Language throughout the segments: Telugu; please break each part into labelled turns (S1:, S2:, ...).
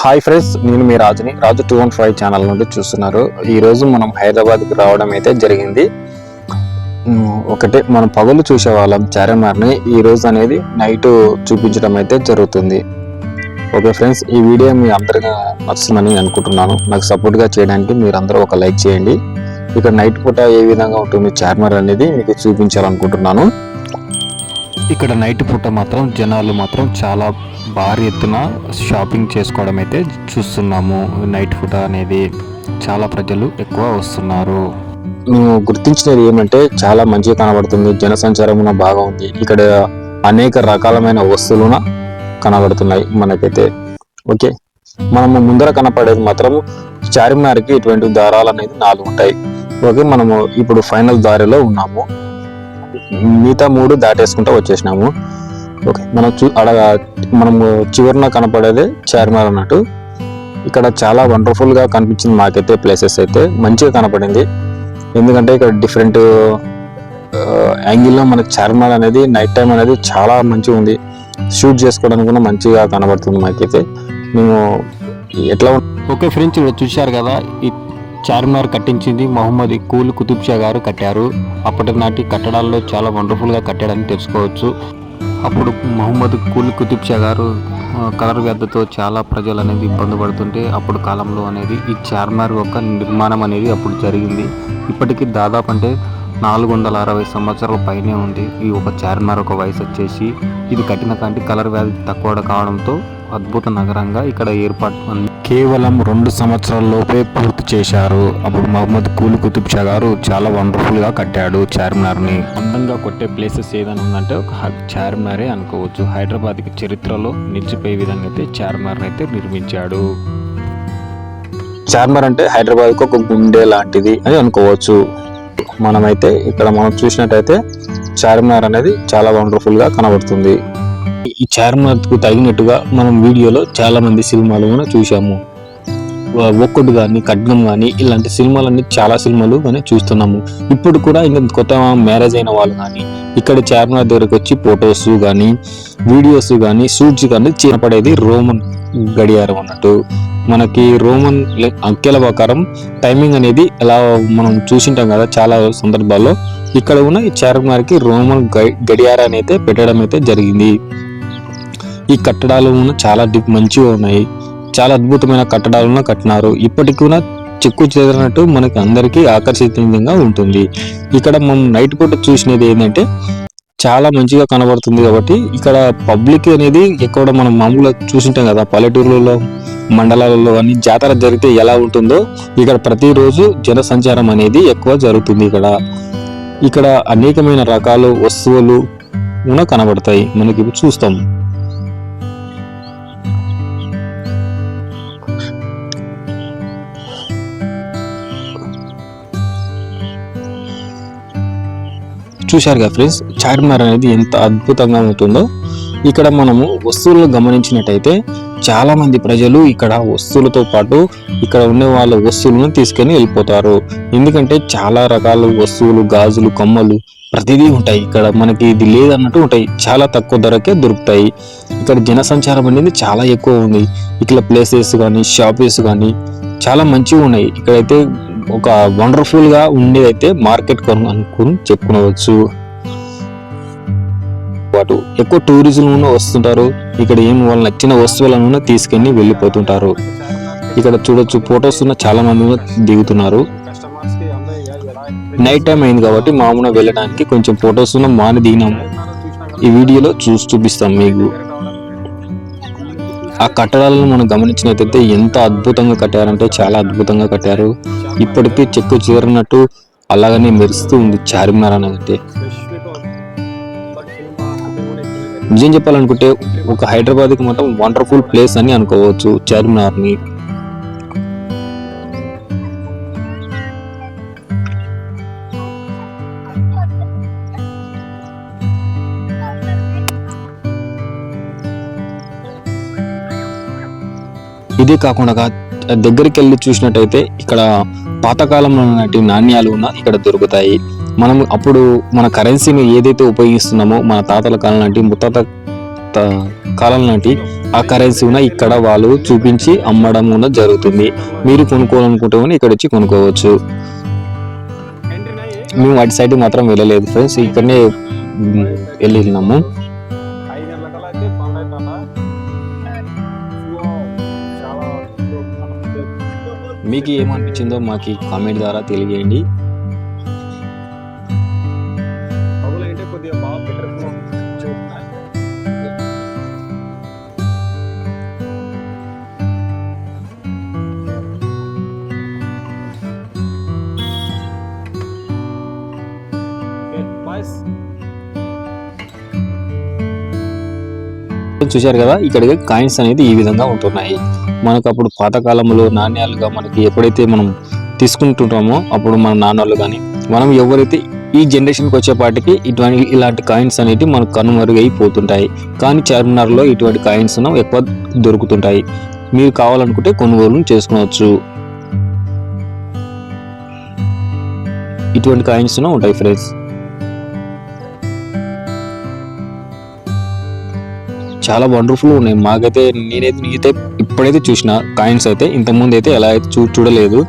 S1: హాయ్ ఫ్రెండ్స్ నేను మీ రాజుని. Raju two one five channel నుండి చూస్తున్నారు. ఈ రోజు మనం హైదరాబాద్కి రావడం అయితే జరిగింది. ఒకటే మనం పగలు చూసే వాళ్ళం చార్మినార్ని ఈ రోజు అనేది నైట్ చూపించడం అయితే జరుగుతుంది. ఓకే ఫ్రెండ్స్ ఈ వీడియో మీ అందరిగా నచ్చుతుందని అనుకుంటున్నాను. నాకు సపోర్ట్గా చేయడానికి మీరందరూ ఒక లైక్ చేయండి. ఇక్కడ నైట్ పూట ఏ విధంగా ఉంటుంది చార్మినార్ అనేది మీకు చూపించాలనుకుంటున్నాను. ఇక్కడ నైట్ పూట మాత్రం జనాలు మాత్రం చాలా భారీ ఎత్తున షాపింగ్ చేసుకోవడం అయితే చూస్తున్నాము. నైట్ ఫుడ్ అనేది చాలా ప్రజలు ఎక్కువ వస్తున్నారు. మేము గుర్తించినది ఏమంటే చాలా మంచిగా కనబడుతుంది. జనసంచారం బాగా ఉంది. ఇక్కడ అనేక రకాలమైన వస్తువులున కనబడుతున్నాయి మనకైతే. ఓకే? మనము ముందర కనపడేది మాత్రం చార్మినార్కి ఇటువంటి దారాలు అనేది నాలుగు ఉంటాయి. ఓకే? మనము ఇప్పుడు ఫైనల్ దారిలో ఉన్నాము. మిగతా మూడు దాటేసుకుంటూ వచ్చేసినాము. ఓకే మనం చూ అడగ మనము చివరిన కనపడేది చార్మినార్ అన్నట్టు. ఇక్కడ చాలా వండర్ఫుల్గా కనిపించింది మాకైతే ప్లేసెస్ అయితే. మంచిగా కనపడింది. ఎందుకంటే ఇక్కడ డిఫరెంట్ యాంగిల్లో మనకి చార్మినార్ అనేది నైట్ టైం అనేది చాలా మంచిగా ఉంది. షూట్ చేసుకోవడానికి కూడా మంచిగా కనబడుతుంది మాకైతే. మేము ఎట్లా ఓకే ఫ్రెండ్స్ ఇక్కడ చూశారు కదా ఈ చార్మినార్ కట్టించింది మహమ్మద్ కూల్ కుతుబ్ షా గారు కట్టారు. అప్పటి నాటి కట్టడాల్లో చాలా వండర్ఫుల్గా కట్టాడని తెలుసుకోవచ్చు. అప్పుడు మహమ్మద్ కుల్ కుతుబ్ షా గారు కలర్ వ్యాధితో చాలా ప్రజలు అనేది ఇబ్బంది పడుతుంటే అప్పుడు కాలంలో అనేది ఈ చార్మార్ యొక్క నిర్మాణం అనేది అప్పుడు జరిగింది. ఇప్పటికీ దాదాపు అంటే నాలుగు వందల అరవై సంవత్సరాల పైనే ఉంది. ఈ ఒక చార్మినార్ ఒక వయసు వచ్చేసి ఇది కట్టిన కంటి కలర్ వ్యాధి తక్కువ కావడంతో అద్భుత నగరంగా ఇక్కడ ఏర్పాటు ఉంది కేవలం రెండు సంవత్సరాల లోపే పూర్తి చేశారు. అప్పుడు మహమ్మద్ కూల్ కుతుబ్ షా గారు చాలా వండర్ఫుల్గా కట్టాడు చార్మినార్ని అందంగా కొట్టే ప్లేసెస్ ఏదైనా ఉందంటే ఒక చార్మినారే అనుకోవచ్చు. హైదరాబాద్కి చరిత్రలో నిలిచిపోయే విధంగా అయితే చార్మినార్ అయితే నిర్మించాడు. చార్మినార్ అంటే హైదరాబాద్కు ఒక గుండె లాంటిది అని అనుకోవచ్చు. మనమైతే ఇక్కడ మనం చూసినట్టయితే చార్మినార్ అనేది చాలా వండర్ఫుల్గా కనబడుతుంది. ఈ చార్మినార్కు తగినట్టుగా మనం వీడియోలో చాలా మంది సినిమాలు కూడా చూసాము ఒక్కటి కానీ కట్నం కానీ ఇలాంటి సినిమాలన్నీ చాలా సినిమాలు కానీ చూస్తున్నాము. ఇప్పుడు కూడా ఇంకా కొత్త మ్యారేజ్ అయిన వాళ్ళు కానీ ఇక్కడ చార్మినార్ దగ్గరకు వచ్చి ఫొటోస్ కానీ వీడియోస్ కానీ షూట్స్ కానీ చిన్నపడేది రోమన్ గడియారం అన్నట్టు. మనకి రోమన్ లే- అంకెల ప్రకారం టైమింగ్ అనేది ఎలా మనం చూసింటాం కదా చాలా సందర్భాల్లో ఇక్కడ ఉన్న ఈ చార్మినార్కి రోమన్ గడియారాన్ని అయితే పెట్టడం అయితే జరిగింది. ఈ కట్టడాలు ఉన్న చాలా డి- మంచిగా ఉన్నాయి. చాలా అద్భుతమైన కట్టడాలను కట్టినారు. ఇప్పటికి కూడా చెక్కు చేసినట్టు మనకి అందరికీ ఆకర్షితంగా ఉంటుంది. ఇక్కడ మనం నైట్ పూట చూసినది ఏంటంటే చాలా మంచిగా కనబడుతుంది కాబట్టి ఇక్కడ పబ్లిక్ అనేది ఎక్కువ మనం మామూలుగా చూసింటాం కదా పల్లెటూర్లలో మండలాలలో కానీ జాతర జరిగితే ఎలా ఉంటుందో ఇక్కడ ప్రతిరోజు జన సంచారం అనేది ఎక్కువ జరుగుతుంది ఇక్కడ. ఇక్కడ అనేకమైన రకాల వస్తువులు కూడా కనబడతాయి మనకి చూస్తాం చూశారు కదా ఫ్రెండ్స్ చార్మినార్ అనేది ఎంత అద్భుతంగా ఉంటుందో. ఇక్కడ మనము వస్తువులను గమనించినట్టయితే చాలా మంది ప్రజలు ఇక్కడ వస్తువులతో పాటు ఇక్కడ ఉండే వాళ్ళ వస్తువులను తీసుకొని వెళ్ళిపోతారు. ఎందుకంటే చాలా రకాల వస్తువులు గాజులు కమ్మలు ప్రతిదీ ఉంటాయి. ఇక్కడ మనకి ఇది లేదన్నట్టు ఉంటాయి. చాలా తక్కువ ధరకే దొరుకుతాయి. ఇక్కడ జనసంచారం అనేది చాలా ఎక్కువ ఉంది. ఇక్కడ ప్లేసెస్ కానీ షాపీస్ కానీ చాలా మంచిగా ఉన్నాయి. ఇక్కడైతే ఒక వండర్ఫుల్గా ఉండేదైతే మార్కెట్ కొను అనుకుని చెప్పుకోవచ్చు. వాటి ఎక్కువ టూరిజంలు వస్తుంటారు. ఇక్కడ ఏం వాళ్ళు నచ్చిన వస్తువులను తీసుకెళ్ళి వెళ్ళిపోతుంటారు. ఇక్కడ చూడొచ్చు ఫొటోస్ ఉన్న చాలా మంది దిగుతున్నారు. నైట్ టైం అయింది కాబట్టి మామూలుగా వెళ్ళడానికి కొంచెం ఫొటోస్ ఉన్న మాని దిగినాము. ఈ వీడియోలో చూసి చూపిస్తాం మీకు. ఆ కట్టడాలను మనం గమనించినట్లయితే ఎంత అద్భుతంగా కట్టారంటే చాలా అద్భుతంగా కట్టారు. ఇప్పటికీ చెక్కు చేరినట్టు అలాగనే మెరుస్తూ ఉంది చార్మినార్ అనేది నిజం చెప్పాలనుకుంటే ఒక హైదరాబాద్కి మాత్రం వండర్ఫుల్ ప్లేస్ అని అనుకోవచ్చు చార్మినార్ని ఇదే కాకుండా దగ్గరికి వెళ్ళి చూసినట్టయితే ఇక్కడ పాతకాలంలో నాటి నాణ్యాలు ఉన్న ఇక్కడ దొరుకుతాయి. మనం అప్పుడు మన కరెన్సీని ఏదైతే ఉపయోగిస్తున్నామో మన తాతల కాలం నాటి ముత్తాత కాలం నాటి ఆ కరెన్సీ ఉన్న ఇక్కడ వాళ్ళు చూపించి అమ్మడం కూడా జరుగుతుంది. మీరు కొనుక్కోవాలనుకుంటే ఇక్కడ వచ్చి కొనుక్కోవచ్చు. మేము అటు సైడ్ మాత్రం వెళ్ళలేదు ఫ్రెండ్స్. ఇక్కడనే వెళ్ళినాము. మీకు ఏమనిపించిందో మాకు కామెంట్ ద్వారా తెలియజేయండి. చూశారు కదా ఇక్కడ కాయిన్స్ అనేది ఈ విధంగా ఉంటున్నాయి. మనకు అప్పుడు పాతకాలంలో నాణ్యాలుగా మనకి ఎప్పుడైతే మనం తీసుకుంటుంటామో అప్పుడు మన నాన్నలు కానీ మనం ఎవరైతే ఈ జనరేషన్కి వచ్చేపాటికి ఇటువంటి ఇలాంటి కాయిన్స్ అనేవి మనకు కనుమరుగైపోతుంటాయి కానీ చార్మినార్లో ఇటువంటి కాయిన్స్ ఎక్కువ దొరుకుతుంటాయి. మీరు కావాలనుకుంటే కొనుగోలు చేసుకోవచ్చు. ఇటువంటి కాయిన్స్ ఉంటాయి ఫ్రెండ్స్. చాలా వండర్ఫుల్ ఉన్నాయి. మాకైతే నేనైతే నేనైతే ఇప్పుడైతే చూసిన కాయిన్స్ అయితే ఇంతకుముందు అయితే ఎలా అయితే చూ చూడలేదు.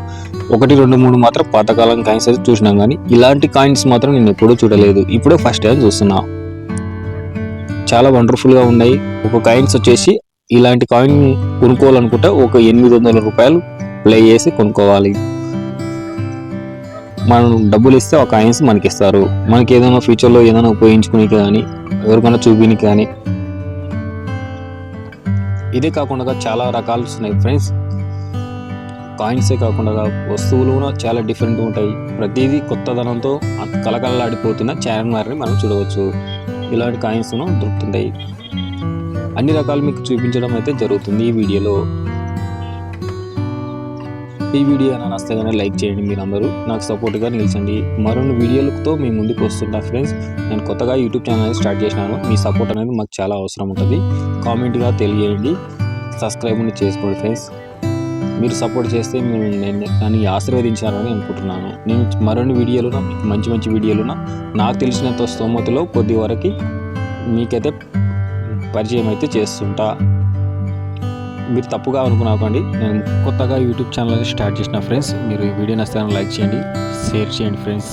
S1: ఒకటి రెండు మూడు మాత్రం పాతకాలం కాయిన్స్ అయితే చూసినాం కానీ ఇలాంటి కాయిన్స్ మాత్రం నేను ఎప్పుడూ చూడలేదు. ఇప్పుడే ఫస్ట్ టైం చూస్తున్నా. చాలా వండర్ఫుల్గా ఉన్నాయి. ఒక కాయిన్స్ వచ్చేసి ఇలాంటి కాయిన్ కొనుక్కోవాలనుకుంటే ఒక ఎనిమిది వందల రూపాయలు ప్లే చేసి కొనుక్కోవాలి. మనం డబ్బులు ఇస్తే ఆ కాయిన్స్ మనకి ఇస్తారు మనకి ఏదైనా ఫ్యూచర్లో ఏదైనా ఉపయోగించుకునే కానీ ఎవరికైనా చూపించడానికి కానీ ఇదే కాకుండా చాలా రకాలు ఉన్నాయి ఫ్రెండ్స్. కాయిన్సే కాకుండా వస్తువులు చాలా డిఫరెంట్ ఉంటాయి. ప్రతిదీ కొత్తదనంతో కలకలలాడిపోతున్న చార్మినార్ని మనం చూడవచ్చు. ఇలాంటి కాయిన్స్ దొరుకుతుంటాయి. అన్ని రకాలు మీకు చూపించడం అయితే జరుగుతుంది ఈ వీడియోలో. ఈ వీడియో నా నచ్చగానే లైక్ చేయండి మీరందరూ. నాకు సపోర్ట్గా నిలిచండి. మరిన్ని వీడియోలతో మీ ముందుకు వస్తుంటా ఫ్రెండ్స్. నేను కొత్తగా యూట్యూబ్ ఛానల్ స్టార్ట్ చేసినాను. మీ సపోర్ట్ అనేది మాకు చాలా అవసరం ఉంటుంది. కామెంట్గా తెలియజేయండి. సబ్స్క్రైబ్ని చేసుకోండి ఫ్రెండ్స్. మీరు సపోర్ట్ చేస్తే మీరు నేను నన్ను ఆశీర్వదించాలని అనుకుంటున్నాను. నేను మరిన్ని వీడియోలున మంచి మంచి వీడియోలున నాకు తెలిసినంత స్తోమతలో కొద్ది వరకు మీకైతే పరిచయం అయితే చేస్తుంటా. మీరు తప్పుగా అనుకున్నాకండి నేను కొత్తగా యూట్యూబ్ ఛానల్ స్టార్ట్ చేసిన ఫ్రెండ్స్ మీరు ఈ వీడియో నచ్చితే లైక్ చేయండి షేర్ చేయండి ఫ్రెండ్స్